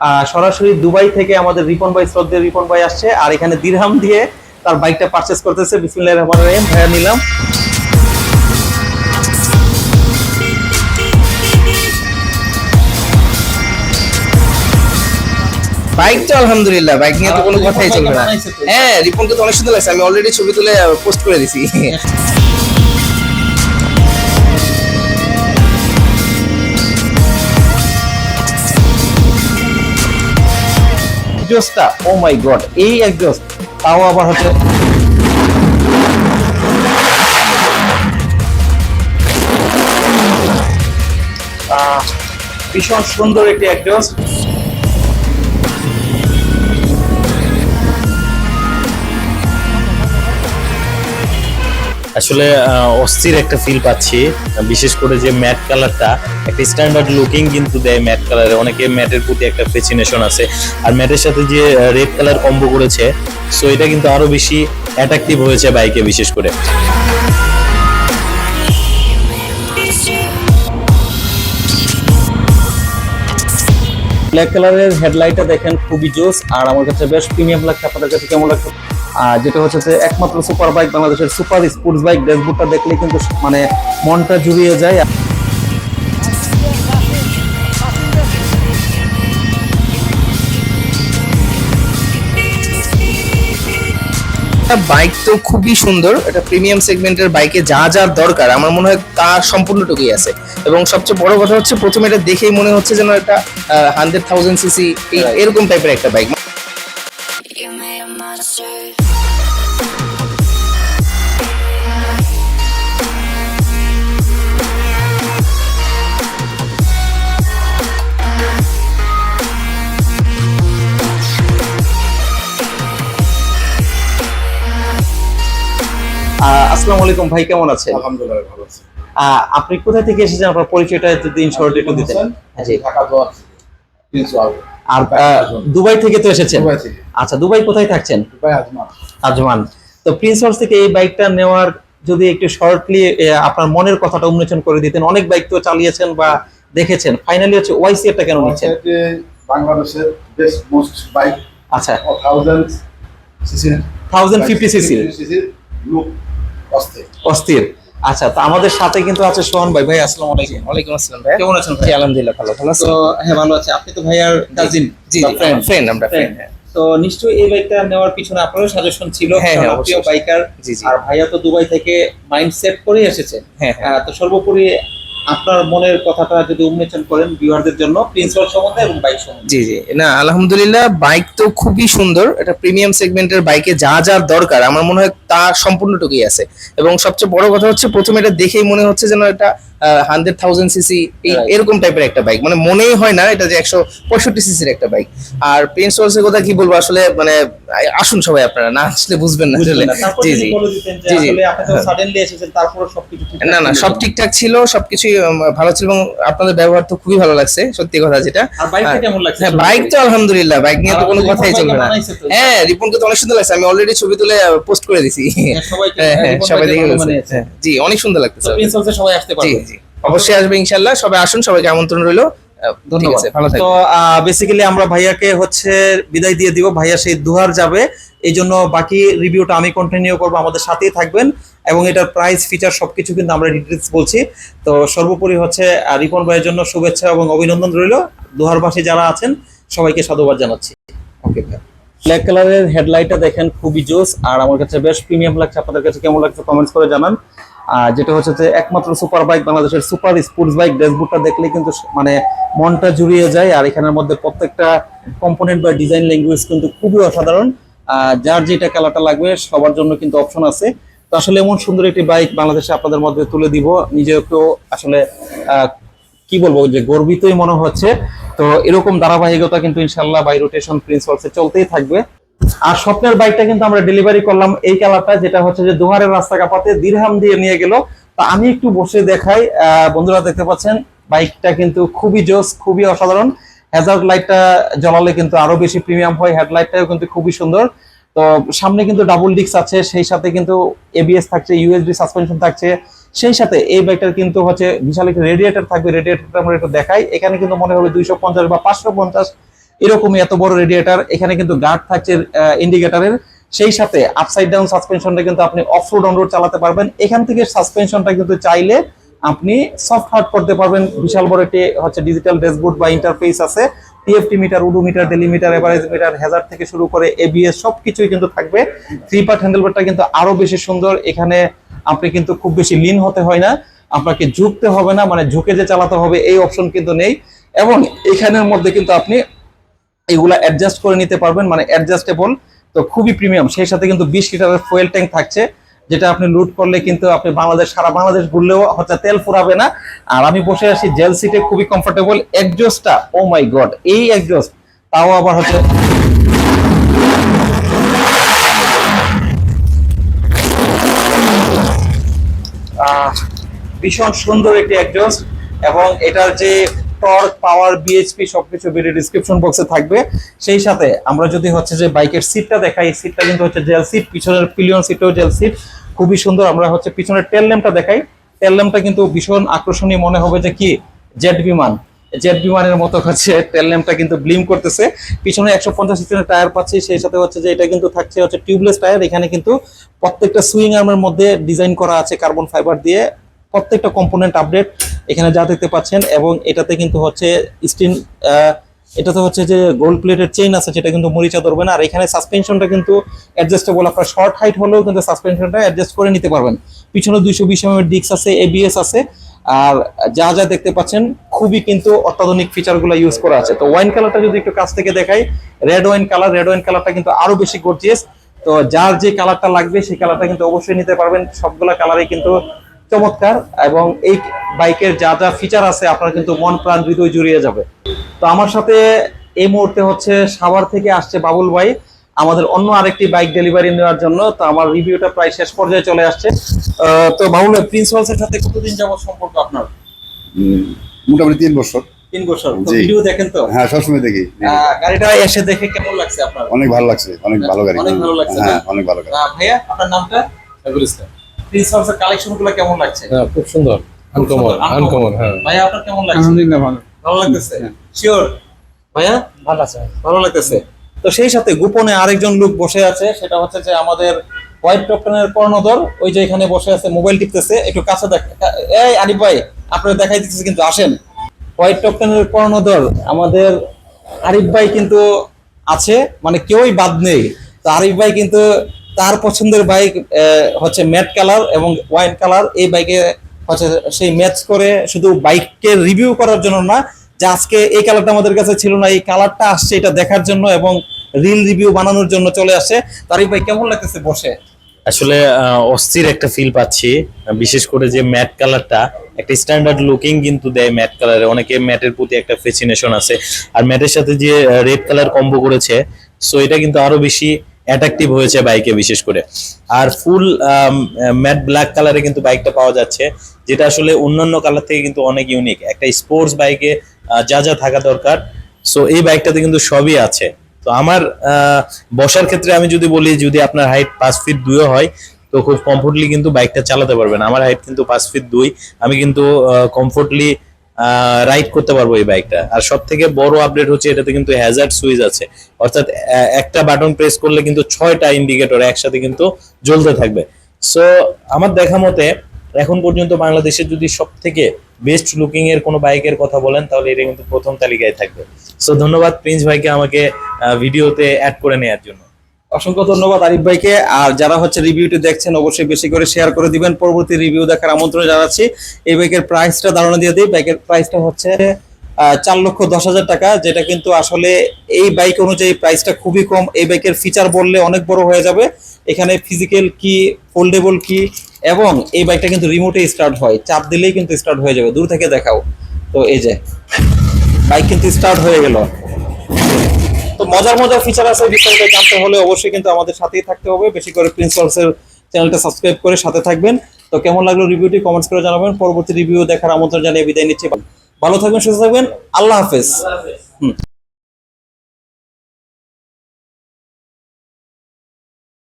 আহ, সরাসরি দুবাই থেকে আমাদের রিপন ভাই শ্রদ্ধেয় রিপন ভাই আসছে। আর এখানে দিরহাম দিয়ে তার বাইকটা পারচেস করতেছে। বিসমিল্লাহ রহমান রহিম। ভাইয়া নিলাম। বাইক তো আলহামদুলিল্লাহ বাইক নিয়ে তো কোনো কথাই চলবে না। হ্যাঁ রিপনকে তো অনেক সুন্দর লাগছে। আমি অলরেডি ছবি তুলে পোস্ট করে দিছি। জোসটা ও মাই গড এই একজোস তাও আবার হচ্ছে ভীষণ সুন্দর একটি একজস্ট আসলে অস্থির একটা ফিল পাচ্ছি। বিশেষ করে যে ম্যাট কালারটা একটা স্ট্যান্ডার্ড লুকিং কিন্তু দেয় ম্যাট কালারে অনেকে ম্যাটের প্রতি একটা ফেসিনেশন আছে। আর ম্যাটের সাথে যে রেড কালার কম্বো করেছে সো এটা কিন্তু আরও বেশি অ্যাট্রাকটিভ হয়েছে বাইকে বিশেষ করে। ব্ল্যাক কালারের হেডলাইটটা দেখেন, খুবই জোস আর আমার কাছে বেশ প্রিমিয়াম লাগছে। আপনাদের কাছে কেমন লাগছে? আর যেটা হচ্ছে যে একমাত্র সুপার বাইক বাংলাদেশের সুপার স্পোর্টস বাইক ড্যাশবোর্ডটা দেখলে কিন্তু মানে মনটা জুড়িয়ে যায়। বাইক তো খুবই সুন্দর এটা প্রিমিয়াম সেগমেন্টের বাইকে যা যা দরকার আমার মনে হয় তার সম্পূর্ণটুকুই আছে। এবং সবচেয়ে বড় কথা হচ্ছে প্রথমে এটা দেখেই মনে হচ্ছে যেন একটা হান্ড্রেড থাউজেন্ড সিসি এরকম টাইপের একটা বাইক আসসালামু আলাইকুম ভাই কেমন আছেন? আলহামদুলিল্লাহ ভালো আছি। আপনি কোথা থেকে এসেছেন? আপনার পরিচয়টা যদি শর্ট একটু দিতেন। ঢাকা আর দুবাই থেকে তো এসেছেন? আচ্ছা দুবাই কোথায় থাকছেন? আজমান তো প্রিন্স হাউস থেকে এই বাইকটা নেওয়ার যদি একটু শর্টলি আপনার মনের কথাটা উন্মোচন করে দিতেন অনেক বাইক তো চালিয়েছেন বা দেখেছেন। ফাইনালি হচ্ছে ওয়াইসি এরটা কেন নিচ্ছেন? বাংলাদেশের বেস্ট মোস্ট বাইক আচ্ছা। Thousand CC thousand fifty CC CC look অস্থির। অস্থির। আচ্ছা তো আমাদের সাথে কিন্তু আছে সোহান ভাই। ভাই আসসালামু আলাইকুম। ওয়ালাইকুম আসসালাম ভাই। কেমন আছেন ভাই? আলহামদুলিল্লাহ ভালো। ভালো আছেন? তো হ্যাঁ ভালো আছে। আপনি তো ভাইয়ার কাজিন জি ফ্রেন্ড ফ্রেন্ড আমরা ফ্রেন্ড তো নিশ্চয়ই এই বাইকটা নেওয়ার পিছনে আপনারও সাজেশন ছিল হ্যাঁ, হ্যাঁ। বাইকার জি জি। আর ভাইয়া তো দুবাই থেকে মাইন্ড সেট করে এসেছেন হ্যাঁ। হ্যাঁ তো সর্বোপরি আপনার মনের কথাটা যদি উন্মোচন করেন ভিউয়ারদের জন্য প্রিন্সিপাল সম্বন্ধে এবং বাইক সম্বন্ধে। জি জি। না আলহামদুলিল্লাহ বাইক তো খুবই সুন্দর। এটা প্রিমিয়াম সেগমেন্টের বাইকে যা যা দরকার। আমার মনে হয় তার সম্পূর্ণটুকুই আছে। এবং সবচেয়ে বড় কথা হচ্ছে প্রথমে এটা দেখেই মনে হচ্ছে যেন এটা হান্ড্রেড থাউজেন্ড সিসি এরকম টাইপের একটা বাইক মানে মনেই হয় না এটা যে একশো পঁয়ষট্টি সিসির একটা বাইক আর প্রিন্স ওয়ার্সের কথা কি বলব? আসলে মানে আসুন সবাই আপনারা না আসলে বুঝবেন না আসলে? জি জি। জি, জি। তো হ্যাঁ। না না সব ঠিকঠাক ছিল সবকিছুই ভালো ছিল এবং আপনাদের ব্যবহার তো খুবই ভালো লাগছে সত্যি কথা যেটা। লাগছে? হ্যাঁ বাইক তো আলহামদুলিল্লাহ বাইক নিয়ে তো কোনো কথাই চলবে না। তো। হ্যাঁ রিপনকে তো অনেক সুন্দর লাগছে আমি অলরেডি ছবি তুলে পোস্ট করে দিছি হ্যাঁ, হ্যাঁ হ্যাঁ সবাই দেখে ফেলছে। জি অনেক সুন্দর লাগতেছে সবাই আসতে পারবে। জি অবশ্যই আসবে ইনশাল্লাহ সবাই আসুন সবাইকে আমন্ত্রণ রইল। তো বেসিক্যালি আমরা ভাইয়াকে হচ্ছে বিদায় দিয়ে দিব। ভাইয়া সেই দুহার যাবে। এই জন্য বাকি রিভিউটা আমি কন্টিনিউ করব। আমাদের সাথেই থাকবেন। এবং এটার প্রাইস ফিচার সবকিছু কিন্তু আমরা ডিটেলস বলছি। তো সর্বোপরি হচ্ছে রিপন ভাইয়ের জন্য শুভেচ্ছা এবং অভিনন্দন রইল। দুহারবাসী যারা আছেন সবাইকে সাধুবাদ জানাচ্ছি। ওকে ভাই ব্ল্যাক কালারের হেডলাইটটা দেখেন খুবই জোস, আর আমার কাছে বেশ প্রিমিয়াম লাগছে। আপনাদের কাছে কেমন লাগছে কমেন্টস করে জানান। আর যেটা হচ্ছে যে একমাত্র সুপার বাইক বাংলাদেশের সুপার স্পোর্টস বাইক ড্যাশবোর্ডটা দেখলে কিন্তু মানে মনটা জুড়িয়ে যায়, আর এখানের মধ্যে প্রত্যেকটা কম্পোনেন্ট বা ডিজাইন ল্যাঙ্গুয়েজ কিন্তু খুবই অসাধারণ। যার যেটা কালারটা লাগবে, সবার জন্য কিন্তু অপশন আছে। তো আসলে এমন সুন্দর একটি বাইক বাংলাদেশে আপনাদের মধ্যে তুলে দিব। নিজেকেও আসলে কি বলব, যে গর্বিতই মনে হচ্ছে। তো এরকম ধারাবাহিকতা কিন্তু ইনশাল্লাহ বাই রোটেশন প্রিন্সিপালসে চলতেই থাকবে। আর স্বপ্নের বাইকটা কিন্তু আমরা ডেলিভারি করলাম এই কালারটা, যেটা হচ্ছে যে দুহারের রাস্তা কাপাতে দিরহাম দিয়ে নিয়ে গেল। তা আমি একটু বসে দেখাই বন্ধুরা দেখতে পাচ্ছেন বাইকটা কিন্তু খুবই জোস, খুবই অসাধারণ। হ্যাজার্ড লাইটটা জ্বালালে কিন্তু আরও বেশি প্রিমিয়াম হয় হেডলাইটটাও কিন্তু খুবই সুন্দর। তো সামনে কিন্তু ডাবল ডিস্ক আছে, সেই সাথে কিন্তু এবিএস থাকছে ইউএসবি সাসপেনশন থাকছে। সেই সাথে এই বাইকটার কিন্তু হচ্ছে বিশাল একটা রেডিয়েটর থাকবে রেডিয়েটরটা আমরা একটু দেখাই। এখানে কিন্তু মনে হবে দুইশো পঞ্চাশ বা পাঁচশো পঞ্চাশ এরকমই এত বড় রেডিয়েটার এখানে কিন্তু গার্ড থাকছে ইন্ডিকেটরের সেই সাথে আপসাইড ডাউন সাসপেনশনটা কিন্তু আপনি অফ রোড চালাতে পারবেন। এখান থেকে সাসপেনশনটা কিন্তু চাইলে আপনি সফট হার্ড করতে পারবেন। বিশাল বড় একটি হচ্ছে ডিজিটাল ড্যাশবোর্ড বা ইন্টারফেস আছে। TFT meter উডু metre delimiter average meter হেজার থেকে শুরু করে এবিএস সবকিছুই কিন্তু থাকবে। থ্রি পার্ট হ্যান্ডেলবারটা কিন্তু আরও বেশি সুন্দর। এখানে আপনি কিন্তু খুব বেশি লিন হতে হয় না, আপনাকে ঝুঁকতে হবে না মানে ঝুঁকে যে চালাতে হবে এই অপশন কিন্তু নেই। এবং এখানের মধ্যে কিন্তু আপনি এগুলা অ্যাডজাস্ট করে নিতে পারবেন মানে অ্যাডজাস্টেবল তো খুবই প্রিমিয়াম সেই সাথে কিন্তু বিশ লিটারের ফুয়েল ট্যাঙ্ক থাকছে, যেটা আপনি লুট করলে কিন্তু আপনি বাংলাদেশ, সারা বাংলাদেশ ঘুরলেও হচ্ছে তেল ফুরাবে না। আর আমি বসে আছি জেল সিটে খুবই কমফোর্টেবল একজোস্টটা ও মাই গড এই একজোস্ট তাও আবার হচ্ছে ভীষণ সুন্দর একটি একজস্ট এবং এটার যে টর্ক, পাওয়ার বিএইচপি সবকিছু ভিডিও ডিসক্রিপশন বক্সে থাকবে। সেই সাথে আমরা যদি হচ্ছে যে বাইকের সিটটা দেখাই সিটটা কিন্তু হচ্ছে জেল সিট পিছনের পিলিয়ন সিটও জেল সিট খুবই সুন্দর, আমরা হচ্ছে পিছনের টেল ল্যাম্পটা দেখাই। টেল ল্যাম্পটা কিন্তু ভীষণ আকর্ষণীয় মনে হবে যে কি? জেট বিমান। জেট বিমানের মতো হচ্ছে টেল ল্যাম্পটা কিন্তু ব্লিম করতেছে। পিছনে একশো পঞ্চাশ সিটের টায়ার পাচ্ছি, সেই সাথে হচ্ছে যে এটা কিন্তু থাকছে হচ্ছে টিউবলেস টায়ার এখানে কিন্তু প্রত্যেকটা সুইং আর্মের মধ্যে ডিজাইন করা আছে কার্বন ফাইবার দিয়ে। প্রত্যেকটা কম্পোনেন্ট আপডেট এখানে যা দেখতে পাচ্ছেন এবং এটাতে কিন্তু হচ্ছে স্টিন এটাতে হচ্ছে যে গোল্ড প্লেটের চেইন আছে, সেটা কিন্তু মরিচা ধরবে না। আর এখানে সাসপেনশনটা কিন্তু অ্যাডজাস্টেবল আপনার শর্ট হাইট হলেও কিন্তু সাসপেনশনটা অ্যাডজাস্ট করে নিতে পারবেন। পিছনে দুইশো বিশ এম ডিক্স আছে এবিএস আছে। আর যা যা দেখতে পাচ্ছেন, খুবই কিন্তু অত্যাধুনিক ফিচারগুলো ইউজ করা আছে। তো ওয়াইন কালারটা যদি একটু কাছ থেকে দেখাই red wine colour red wine কালারটা কিন্তু আরও বেশি গর্জিয়াস তো যার যে কালারটা লাগবে, সেই কালারটা কিন্তু অবশ্যই নিতে পারবেন। সবগুলা কালারই কিন্তু চমৎকার এবং এই বাইকের যা যা ফিচার আছে আপনার কিন্তু মন প্রাণ হৃদয় জুড়িয়ে যাবে। তো আমার সাথে এই মুহূর্তে হচ্ছে সাভার থেকে আসছে বাবুল ভাই আমাদের অন্য আরেকটি বাইক ডেলিভারি নেওয়ার জন্য। তো আমার রিভিউটা প্রায় শেষ পর্যায়ে চলে আসছে। তো বাবুল ভাই প্রিন্স হাউসের সাথে কতদিন যাবত সম্পর্ক আপনার? মোটামুটি তিন বছর। তিন বছর। ভিডিও দেখেন তো? হ্যাঁ সবসময় দেখি। আহ, গাড়িটা এসে দেখে কেমন লাগছে আপনার? অনেক ভালো লাগছে অনেক ভালো গাড়ি। অনেক ভালো লাগছে, হ্যাঁ অনেক ভালো গাড়ি। আহ, ভাইয়া আপনার নামটা? প্রিন্স হাউসের কালেকশনগুলো কেমন লাগছে? হ্যাঁ খুব সুন্দর আনকমন আনকমন হ্যাঁ। ভাইয়া আপনার কেমন লাগছে? আলহামদুলিল্লাহ ভালো। ভালো লাগতেছে? শিওর ভাইয়া? ভালো আছে। ভালো লাগতেছে। তো সেই সাথে গোপনে আরেকজন লোক বসে আছে সেটা হচ্ছে যে আমাদের হোয়াইট টপটনের কর্ণধর ওই যে এখানে বসে আছে মোবাইল টিপতেছে একটু কাছে দেখ এই আরিফ ভাই আপনারা দেখাই দিতেছে কিন্তু আসেন। হোয়াইট টপটনের কর্ণধর আমাদের আরিফ ভাই কিন্তু আছে মানে কেউই বাদ নেই। তো আরিফ ভাই কিন্তু তার পছন্দের বাইক হচ্ছে ম্যাট কালার এবং ওয়াইন কালার এই বাইকে হচ্ছে সেই ম্যাচ করে শুধু বাইককে রিভিউ করার জন্য না, যে আজকে এই কালারটা আমাদের কাছে ছিল না, এই কালারটা আসছে এটা দেখার জন্য এবং রিল রিভিউ বানানোর জন্য চলে আসে। তারিফ ভাই, কেমন লাগতেছে বসে? আসলে অস্থির একটা ফিল পাচ্ছি, বিশেষ করে যে ম্যাট কালারটা একটা স্ট্যান্ডার্ড লুকিং কিন্তু দেয় ম্যাট কালারে অনেকে ম্যাটের প্রতি একটা ফেসিনেশন আছে। আর ম্যাটের সাথে যে রেড কালার কম্বো করেছে সো এটা কিন্তু আরও বেশি অ্যাট্রাকটিভ হয়েছে বাইকে বিশেষ করে। আর ফুল ম্যাট ব্ল্যাক কালারে কিন্তু বাইকটা পাওয়া যাচ্ছে, যেটা আসলে অন্যান্য কালার থেকে কিন্তু অনেক ইউনিক একটা স্পোর্টস বাইকে যা যা থাকা দরকার সো এই বাইকটাতে কিন্তু সবই আছে। তো আমার বসার ক্ষেত্রে আমি যদি বলি, যদি আপনার হাইট পাঁচ ফিট দুইও হয়, তো খুব কমফোর্টলি কিন্তু বাইকটা চালাতে পারবেন। আমার হাইট কিন্তু পাঁচ ফিট দুই। আমি কিন্তু কমফোর্টলি রাইড করতে পারব এই বাইকটা আর সব থেকে বড় আপডেট হচ্ছে এটাতে কিন্তু হ্যাজার্ড সুইচ আছে। অর্থাৎ একটা বাটন প্রেস করলে কিন্তু ছয়টা ইন্ডিকেটর একসাথে কিন্তু জ্বলতে থাকবে। সো আমার দেখা মতে, এখন পর্যন্ত বাংলাদেশে যদি সব থেকে বেস্ট লুকিং এর কোনো বাইকের কথা বলেন, তাহলে এটা কিন্তু প্রথম তালিকায় থাকবে। সো ধন্যবাদ প্রিন্স ভাইকে আমাকে ভিডিওতে অ্যাড করে নেওয়ার জন্য। অসংখ্য ধন্যবাদ আরিফ ভাইকে। আর যারা হচ্ছে রিভিউটি দেখছেন, অবশ্যই বেশি করে শেয়ার করে দিবেন। পরবর্তী রিভিউ দেখার আমন্ত্রণ জানাচ্ছি। এই বাইকের প্রাইসটা ধারণা দিয়ে দিই। বাইকের প্রাইসটা হচ্ছে চার লক্ষ দশ হাজার টাকা, যেটা কিন্তু আসলে এই বাইক অনুযায়ী প্রাইসটা খুবই কম। এই বাইকের ফিচার বললে অনেক বড় হয়ে যাবে। এখানে ফিজিক্যাল কি ফোল্ডেবল কি, এবং এই বাইকটা কিন্তু রিমোটে স্টার্ট হয়। চাপ দিলেই কিন্তু স্টার্ট হয়ে যাবে। দূর থেকে দেখাও। তো এই যে বাইক কিন্তু স্টার্ট হয়ে গেল। তো মজার মজার ফিচার আছে বিস্তারিত জানতে হলে অবশ্যই কিন্তু আমাদের সাথেই থাকতে হবে। বেশি করে প্রিন্সিপালসের চ্যানেলটা সাবস্ক্রাইব করে সাথে থাকবেন। তো কেমন লাগল রিভিউটি কমেন্টস করে জানাবেন। পরবর্তী রিভিউ দেখার আমন্ত্রণ জানিয়ে বিদায় নিচ্ছি। ভালো থাকবেন সুস্থ থাকবেন। আল্লাহ হাফেজ। হুম।